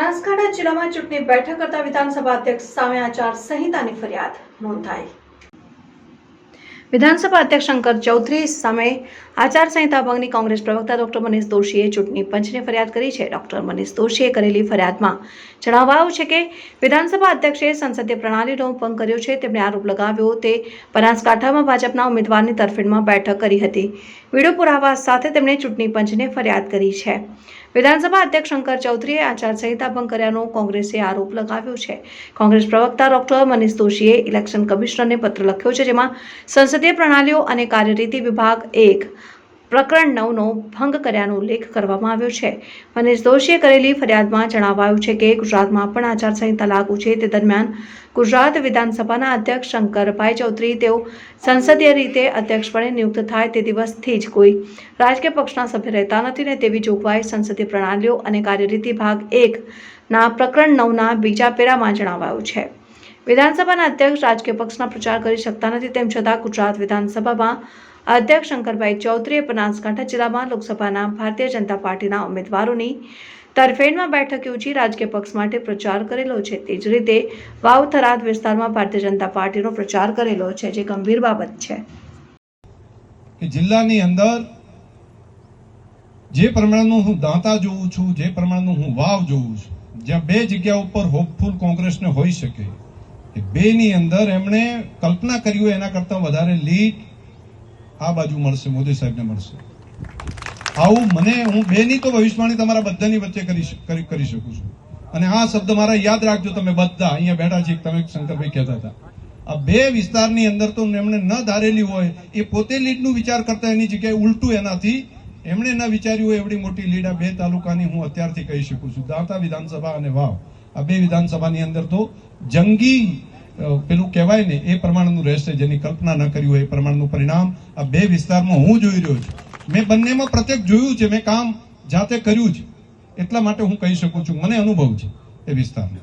બનાસકાંઠા જિલ્લામાં ચૂંટણી બેઠક કરતા વિધાનસભા અધ્યક્ષ સામે આચાર સંહિતાની ફરિયાદ નોંધાઈ. વિધાનસભા અધ્યક્ષ શંકર ચૌધરી સામે આચારસંહિતા ભંગની કોંગ્રેસ પ્રવક્તા ડોક્ટર મનીષ દોશીએ ચૂંટણી પંચને ફરિયાદ કરી છે. ડોક્ટર મનીષ દોશીએ કરેલી ફરિયાદમાં જણાવાયું છે કે વિધાનસભા અધ્યક્ષે સંસદીય પ્રણાલીનો ભંગ કર્યો છે. તેમણે આરોપ લગાવ્યો તે બનાસકાંઠામાં ભાજપના ઉમેદવારની તરફેણમાં બેઠક કરી હતી. વીડિયો પુરાવા સાથે તેમણે ચૂંટણી પંચને ફરિયાદ કરી છે. વિધાનસભા અધ્યક્ષ શંકર ચૌધરીએ આચારસંહિતા ભંગ કર્યાનો કોંગ્રેસે આરોપ લગાવ્યો છે. કોંગ્રેસ પ્રવક્તા ડોક્ટર મનીષ દોશીએ ઇલેક્શન કમિશનરને પત્ર લખ્યો છે, જેમાં સંસદીય પ્રણાલીઓ અને કાર્યરીતિ વિભાગ એક પ્રકરણ નવનો ભંગ કર્યાનો ઉલ્લેખ કરવામાં આવ્યો છે. મનીષ દોશીએ કરેલી ફરિયાદમાં જણાવાયું છે કે ગુજરાતમાં પણ આચારસંહિતા લાગુ છે. તે દરમિયાન ગુજરાત વિધાનસભાના અધ્યક્ષ શંકરભાઈ ચૌધરી તેઓ સંસદીય રીતે અધ્યક્ષપણે નિયુક્ત થાય તે દિવસથી જ કોઈ રાજકીય પક્ષના સભ્ય રહેતા નથી ને તેવી જોગવાઈ સંસદીય પ્રણાલીઓ અને કાર્યરીતિ ભાગ એકના પ્રકરણ નવના બીજા પેરામાં જણાવાયું છે. વિધાનસભાના અધ્યક્ષ રાજકીય પક્ષના પ્રચાર કરી શકતા નથી, તેમ છતાં ગુજરાત વિધાનસભામાં અધ્યક્ષ શંકરભાઈ ચૌધરીએ બનાસકાંઠા જિલ્લામાં લોકસભાના ભારતીય જનતા પાર્ટીના ઉમેદવારોની તરફેણમાં બેઠક યોજી રાજકીય પક્ષ માટે પ્રચાર કરેલો છે. તે જ રીતે વાવ થરાદ વિસ્તારમાં ભારતીય જનતા પાર્ટીનો પ્રચાર કરેલો છે, જે ગંભીર બાબત છે. કે જિલ્લાની અંદર જે પ્રમાણનું હું દાંતા જોઉં છું, જે પ્રમાણનું હું વાવ જોઉં છું, જ્યાં બે જગ્યા ઉપર હોપફુલ કોંગ્રેસને હોઈ શકે. બેની અંદર એમણે કલ્પના કરી હોય એના કરતાં વધારે લીડ આ બાજુ મળશે, મોદી સાહેબને મળશે. આવું મને, હું બેની તો ભવિષ્યવાણી તમારા બધાની વચ્ચે કરી કરી શકું છું. અને આ શબ્દ મારા યાદ રાખજો તમે બધા, અહીંયા બેઠા છે તમે શંકરભાઈ કહેતા હતા. આ બે વિસ્તારની અંદર તો એમણે ન ધારેલી હોય, એ પોતે લીડનું વિચાર કરતા એની જગ્યાએ ઉલટું એનાથી એમણે ન વિચાર્યું હોય એવડી મોટી લીડ આ બે તાલુકાની હું અત્યારથી કહી શકું છું. દાંતા વિધાનસભા અને વાવ. બે વિધાનસભાની અંદર તો જંગી પેલું કહેવાય ને, એ પ્રમાણનું રહેશે, જેની કલ્પના ન કરી હોય એ પ્રમાણનું પરિણામ. આ બે વિસ્તારમાં હું જોઈ રહ્યો છું. મેં બંનેમાં પ્રત્યેક જોયું છે, મેં કામ જાતે કર્યું છે. એટલા માટે હું કહી શકું છું, મને અનુભવ છે એ વિસ્તારનો